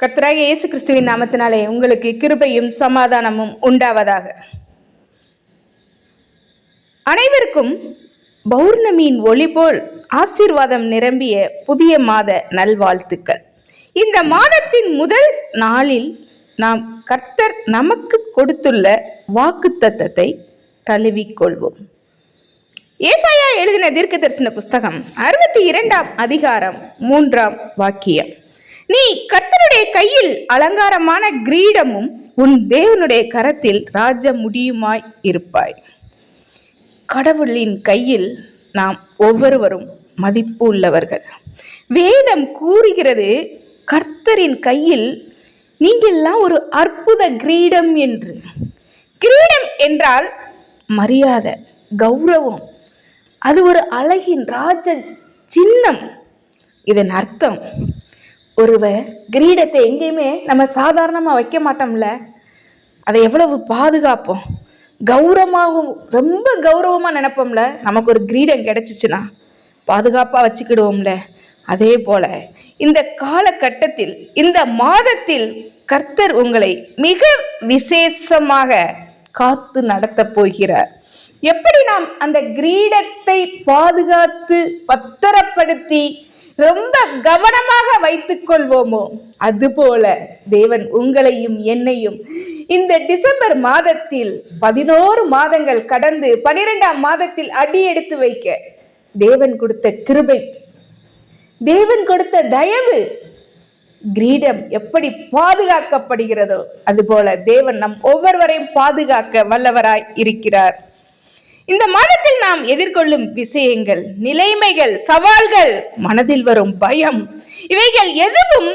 கர்த்தராக இயேசு கிறிஸ்துவின் நாமத்தினாலே உங்களுக்கு கிருபையும் சமாதானமும் உண்டாவதாக. அனைவருக்கும் பௌர்ணமியின் ஒளி போல் ஆசீர்வாதம் நிரம்பிய புதிய மாத நல்வாழ்த்துக்கள். இந்த மாதத்தின் முதல் நாளில் நாம் கர்த்தர் நமக்கு கொடுத்துள்ள வாக்குத்தத்தத்தை தழுவிக்கொள்வோம் ஏசாயா எழுதின தீர்க்க தரிசன புஸ்தகம் அறுபத்தி இரண்டாம் அதிகாரம் மூன்றாம் வாக்கியம். நீ கர்த்தருடைய கையில் அலங்காரமான கிரீடமும் உன் தேவனுடைய கரத்தில் ராஜ முடியுமாய் இருப்பாய். கடவுளின் கையில் நாம் ஒவ்வொருவரும் மதிப்பு உள்ளவர்கள் வேதம் கூறுகிறது கர்த்தரின் கையில் நீங்கள்லாம் ஒரு அற்புத கிரீடம் என்று. கிரீடம் என்றால் மரியாதை கௌரவம். அது ஒரு அழகின் ராஜ சின்னம். இதன் அர்த்தம் ஒருவர் கிரீடத்தை எங்கேயுமே நம்ம சாதாரணமாக வைக்க மாட்டோம்ல? அதை எவ்வளவு பாதுகாப்போம்? கௌரவமாகவும் ரொம்ப கௌரவமாக நினைப்போம்ல? நமக்கு ஒரு கிரீடம் கிடச்சிச்சுன்னா பாதுகாப்பாக வச்சுக்கிடுவோம்ல? அதே போல இந்த காலகட்டத்தில் இந்த மாதத்தில் கர்த்தர் உங்களை மிக விசேஷமாக காத்து நடத்தப் போகிறார். எப்படி நாம் அந்த கிரீடத்தை பாதுகாத்து பத்திரப்படுத்தி ரொம்ப கவனமாக வைத்துக் கொள்வோமோ? அதுபோல தேவன் உங்களையும் என்னையும் இந்த டிசம்பர் மாதத்தில் பதினோரு மாதங்கள் கடந்து பனிரெண்டாம் மாதத்தில் அடி எடுத்து வைக்க தேவன் கொடுத்த கிருபை தேவன் கொடுத்த தயவு கிரீடம் எப்படி பாதுகாக்கப்படுகிறதோ அதுபோல தேவன் நம் ஒவ்வொருவரையும் பாதுகாக்க வல்லவராய் இருக்கிறார். இந்த மாதத்தில் நாம் எதிர்கொள்ளும் விஷயங்கள் நிலைமைகள் சவால்கள் மனதில் வரும் பயம் இவைகள் எதுவும்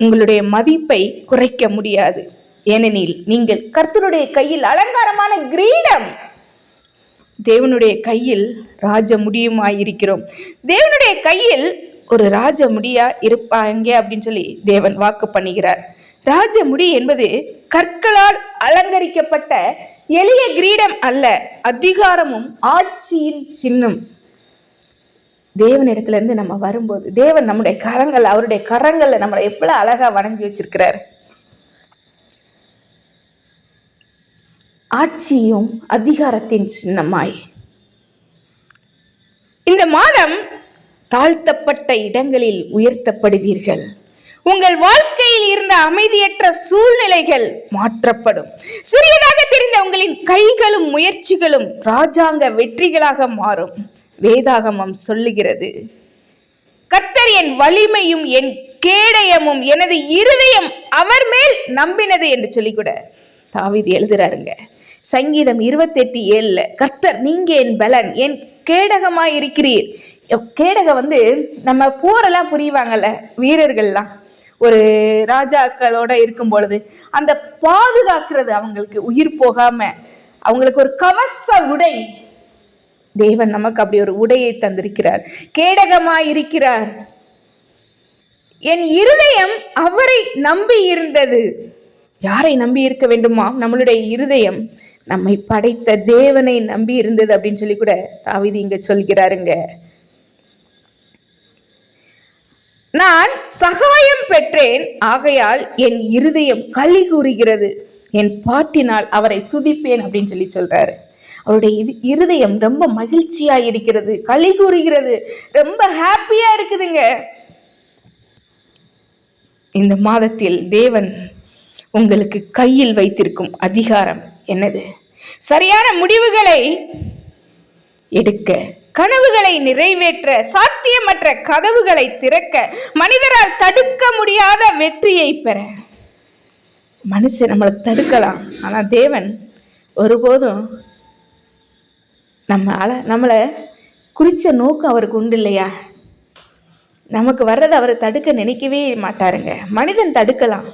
உங்களுடைய மதிப்பை குறைக்க முடியாது. ஏனெனில் நீங்கள் கர்த்தனுடைய கையில் அலங்காரமான கிரீடம். தேவனுடைய கையில் ராஜ முடியுமாயிருக்கிறோம். தேவனுடைய கையில் ஒரு ராஜ முடியா இருப்பாங்க அப்படின்னு சொல்லி தேவன் வாக்கு பண்ணுகிறார். ராஜ முடி என்பது கற்களால் அலங்கரிக்கப்பட்ட எளிய கிரீடம் அல்ல அதிகாரமும் ஆட்சியின் சின்னம். தேவனிடத்துல இருந்து நம்ம வரும்போது தேவன் நம்முடைய கரங்கள் அவருடைய கரங்கள்ல நம்மளை எவ்வளவு அழகா வணங்கி வச்சிருக்கிறார். ஆட்சியும் அதிகாரத்தின் சின்னமாய். இந்த மாதம் தாழ்த்தப்பட்ட இடங்களில் உயர்த்தப்படுவீர்கள். உங்கள் வாழ்க்கையில் இருந்த அமைதியற்ற சூழ்நிலைகள் மாற்றப்படும். சிறியதாக தெரிந்த உங்களின் கைகளும் முயற்சிகளும் ராஜாங்க வெற்றிகளாக மாறும். வேதாகமம் சொல்லுகிறது கர்த்தர் என் வலிமையும் என் கேடயமும் எனது இருதயம் அவர் மேல் நம்பினது என்று சொல்லிக்கூட தாவிதி எழுதுறாருங்க. சங்கீதம் இருபத்தெட்டு ஏழில் கர்த்தர் நீங்கள் என் பலன் என் கேடகமாக இருக்கிறீர் கேடகம் வந்து நம்ம போரெல்லாம் புரிவாங்கல்ல வீரர்கள்லாம். ஒரு ராஜாக்களோட இருக்கும் பொழுது அந்த பாதுகாக்கிறது அவங்களுக்கு உயிர் போகாம அவங்களுக்கு ஒரு கவச உடை. தேவன் நமக்கு அப்படி ஒரு உடையை தந்திருக்கிறார். கேடகமாய் இருக்கிறார் என் இருதயம் அவரை நம்பி இருந்தது யாரை நம்பி இருக்க வேண்டுமா? நம்மளுடைய இருதயம் நம்மை படைத்த தேவனை நம்பி இருந்தது அப்படின்னு சொல்லி கூட தாவிதி இங்க சொல்கிறாருங்க. நான் சகாயம் பெற்றேன் ஆகையால் என் இருதயம் களி கூறுகிறது. என் பாட்டினால் அவரை துதிப்பேன் அப்படின்னு சொல்லி சொல்றாரு. அவருடைய இது இருதயம் ரொம்ப மகிழ்ச்சியா இருக்கிறது களி கூறுகிறது ரொம்ப ஹாப்பியா இருக்குதுங்க. இந்த மாதத்தில் தேவன் உங்களுக்கு கையில் வைத்திருக்கும் அதிகாரம் என்னது? சரியான முடிவுகளை எடுக்க கனவுகளை நிறைவேற்ற சாத்தியமற்ற கதவுகளை திறக்க மனிதரால் தடுக்க முடியாத வெற்றியை பெற. மனுஷன் நம்மளை தடுக்கலாம். ஆனா தேவன் ஒருபோதும் நம்ம அல நம்மளை குறிச்ச நோக்கம் அவருக்கு உண்டு இல்லையா? நமக்கு வர்றதை அவர் தடுக்க நினைக்கவே மாட்டாருங்க. மனிதன் தடுக்கலாம்.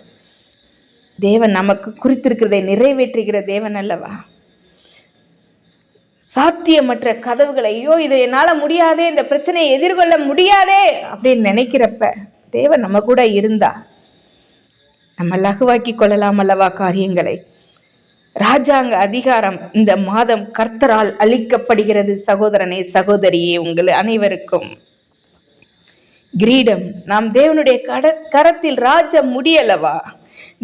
தேவன் நமக்கு குறித்திருக்கிறதை நிறைவேற்றுகிற தேவன் அல்லவா? சாத்தியமற்ற கதவுகளை ஐயோ இது என்னால் முடியாதே இந்த பிரச்சனையை எதிர்கொள்ள முடியாதே அப்படின்னு நினைக்கிறப்ப தேவன் நம்ம கூட இருந்தா நம்ம லகுவாக்கி கொள்ளலாம் அல்லவா காரியங்களை? ராஜாங்க அதிகாரம் இந்த மாதம் கர்த்தரால் அளிக்கப்படுகிறது சகோதரனே சகோதரியே உங்கள் அனைவருக்கும். கிரீடம். நாம் தேவனுடைய கட கரத்தில் ராஜ முடியலவா?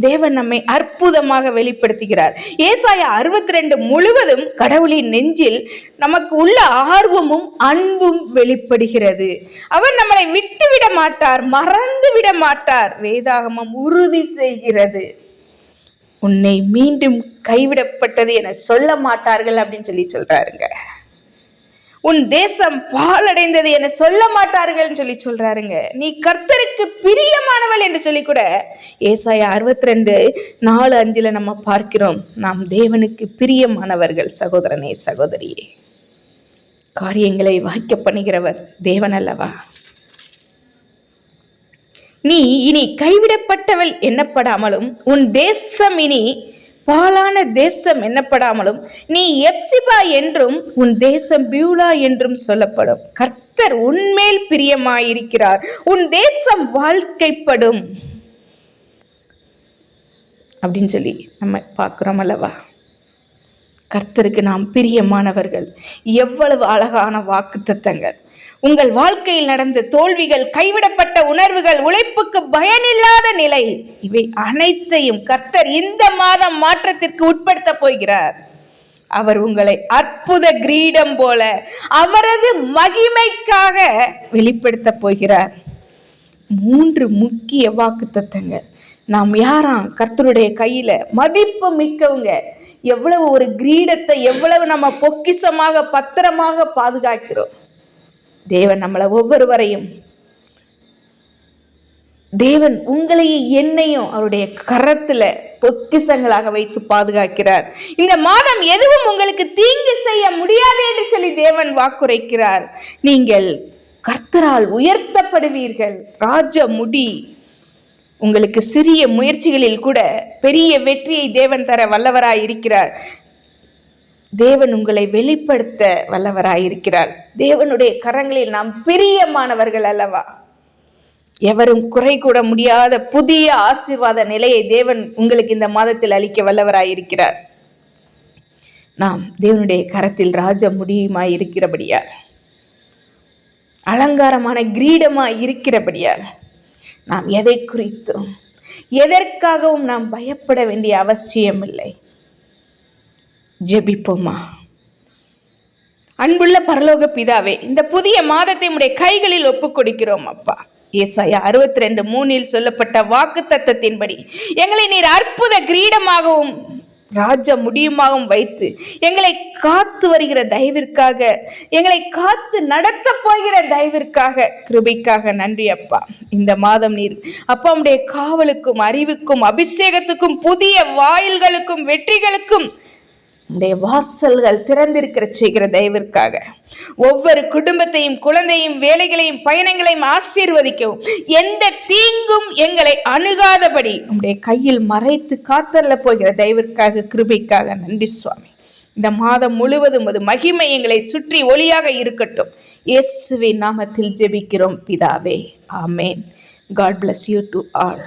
தேவன் நம்மை அற்புதமாக வெளிப்படுத்துகிறார். ஏசாயா அறுபத்தி ரெண்டு முழுவதும் கடவுளின் நெஞ்சில் நமக்கு உள்ள ஆர்வமும் அன்பும் வெளிப்படுகிறது. அவர் நம்மளை விட்டுவிட மாட்டார் மறந்து விட மாட்டார். வேதாகமம் உறுதி செய்கிறது. உன்னை மீண்டும் கைவிடப்பட்டது என சொல்ல மாட்டார்கள் அப்படின்னு சொல்லி சொல்றாருங்க. உன் தேசம் பாலடைந்தது என சொல்ல மாட்டார்கள்னு சொல்லி சொல்றாருங்க. நீ கர்த்தருக்கு பிரியமானவள் என்று சொல்லி கூட ஏசாய அறுபத்தி ரெண்டு நாலு அஞ்சுல நம்ம பார்க்கிறோம். நாம் தேவனுக்கு பிரியமானவர்கள் சகோதரனே சகோதரியே. காரியங்களை வாய்க்க பண்ணுகிறவர் தேவன் அல்லவா? நீ இனி கைவிடப்பட்டவள் எண்ணப்படாமலும் உன் தேசம் இனி பாலான தேசம் எண்ணப்படாமலும் நீ எப்சிபா என்றும் உன் தேசம் பியூலா என்றும் சொல்லப்படும். கர்த்தர் உன்மேல் பிரியமாயிருக்கிறார். உன் தேசம் வாழ்க்கைப்படும். அப்படின்னு சொல்லி நம்ம பார்க்குறோம் அல்லவா? கர்த்தருக்கு நாம் பிரியமானவர்கள். எவ்வளவு அழகான வாக்குத்தத்தங்கள். உங்கள் வாழ்க்கையில் நடந்த தோல்விகள் கைவிடப்பட்ட உணர்வுகள் உழைப்புக்கு பயனில்லாத நிலை இவை அனைத்தையும் கர்த்தர் இந்த மாதம் மாற்றத்திற்கு உட்படுத்த போகிறார். அவர் உங்களை அற்புத கிரீடம் போல அவரது மகிமைக்காக வெளிப்படுத்த போகிறார். மூன்று முக்கிய வாக்குத்தத்தங்கள். நாம் யாராம் கர்த்தருடைய கையில மதிப்பு மிக்கவங்க. எவ்வளவு ஒரு கிரீடத்தை எவ்வளவு நம்ம பொக்கிஷமாக பத்திரமாக பாதுகாக்கிறோம். தேவன் நம்மளை ஒவ்வொருவரையும் தேவன் உங்களையும் என்னையும் அவருடைய கரத்துல பொக்கிஷங்களாக வைத்து பாதுகாக்கிறார். இந்த மாதம் எதுவும் உங்களுக்கு தீங்கு செய்ய முடியாது என்று சொல்லி தேவன் வாக்குரைக்கிறார். நீங்கள் கர்த்தரால் உயர்த்தப்படுவீர்கள். ராஜ முடி உங்களுக்கு சிறிய முயற்சிகளில் கூட பெரிய வெற்றியை தேவன் தர வல்லவராய் இருக்கிறார் தேவன் உங்களை வெளிப்படுத்த வல்லவராய் இருக்கிறார் தேவனுடைய கரங்களில் நாம் பிரியமானவர்கள் அல்லவா? எவரும் குறை கூட முடியாத புதிய ஆசீர்வாத நிலையை தேவன் உங்களுக்கு இந்த மாதத்தில் அளிக்க வல்லவராய் இருக்கிறார் நாம் தேவனுடைய கரத்தில் ராஜ முடியுமாய் இருக்கிறபடியார் அலங்காரமான கிரீடமாய் இருக்கிறபடியார் நாம் எதை குறித்தும் எதற்காகவும் நாம் பயப்பட வேண்டிய அவசியம் இல்லை ஜெபிப்போமா? அன்புள்ள பரலோக பிதாவே இந்த புதிய மாதத்தை உடைய கைகளில் ஒப்புக் கொடுக்கிறோம் அப்பா. ஏசாயா அறுபத்தி ரெண்டு மூணில் சொல்லப்பட்ட வாக்கு தத்தத்தின்படி எங்களை நீர் அற்புத கிரீடமாகவும் ராஜ முடியுமாகவும் வைத்து எங்களை காத்து வருகிற தயவிற்காக எங்களை காத்து நடத்த போகிற தயவிற்காக கிருபைக்காக நன்றி அப்பா. இந்த மாதம் நீர் அப்பா உடைய காவலுக்கும் அறிவுக்கும் அபிஷேகத்துக்கும் புதிய வாயில்களுக்கும் வெற்றிகளுக்கும் உடைய வாசல்கள் திறந்திருக்கிற செய்கிற தயவிற்காக. ஒவ்வொரு குடும்பத்தையும் குழந்தையும் வேலைகளையும் பயணங்களையும் ஆசீர்வதிக்கவும். எந்த தீங்கும் எங்களை அணுகாதபடி உடைய கையில் மறைத்து காத்தரில் போகிற தயவிற்காக கிருபைக்காக நன்றி சுவாமி. இந்த மாதம் முழுவதும் அது மகிமை எங்களை சுற்றி ஒளியாக இருக்கட்டும். இயேசுவின் நாமத்தில் ஜெபிக்கிறோம் பிதாவே. ஆமேன். God bless you to all